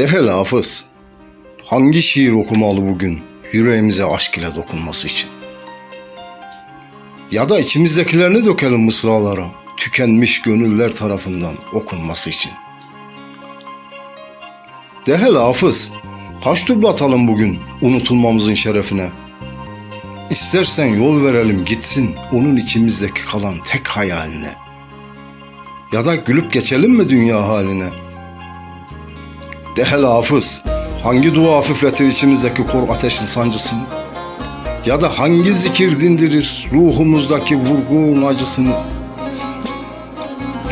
De hele Hafız, hangi şiir okumalı bugün yüreğimize aşk ile dokunması için? Ya da içimizdekilerini dökelim mısralara, tükenmiş gönüller tarafından okunması için. De hele Hafız, kaç duble atalım bugün unutulmamızın şerefine? İstersen yol verelim gitsin onun içimizdeki kalan tek hayaline. Ya da gülüp geçelim mi dünya haline? De hele hafız, hangi dua hafifletir içimizdeki kor ateşin sancısını? Ya da hangi zikir dindirir ruhumuzdaki vurgun acısını?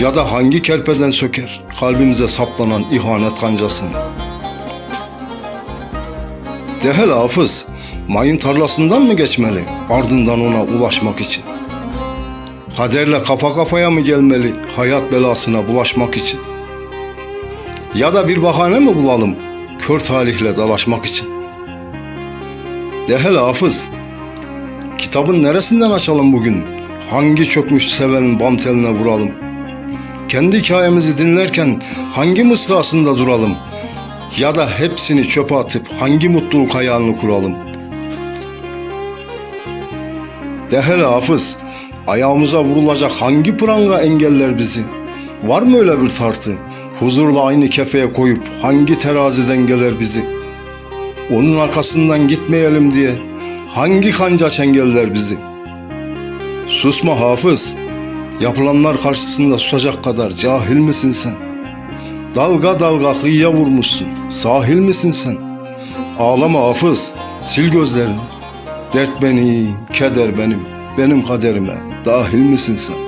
Ya da hangi kerpeden söker kalbimize saplanan ihanet kancasını? De hele hafız, mayın tarlasından mı geçmeli ardından ona ulaşmak için? Kaderle kafa kafaya mı gelmeli hayat belasına bulaşmak için? Ya da bir bahane mi bulalım kör talihle dalaşmak için? De hele hafız, kitabın neresinden açalım bugün? Hangi çökmüş sevenin bam teline vuralım? Kendi hikayemizi dinlerken hangi mısrasında duralım? Ya da hepsini çöpe atıp hangi mutluluk hayalini kuralım? De hele hafız, ayağımıza vurulacak hangi pranga engeller bizi? Var mı öyle bir tartı? Huzurla aynı kefeye koyup hangi terazi dengeler bizi? Onun arkasından gitmeyelim diye hangi kanca çengeller bizi? Susma hafız, yapılanlar karşısında susacak kadar cahil misin sen? Dalga dalga kıyıya vurmuşsun, sahil misin sen? Ağlama hafız, sil gözlerini. Dert benim, keder benim, benim kaderime dahil misin sen?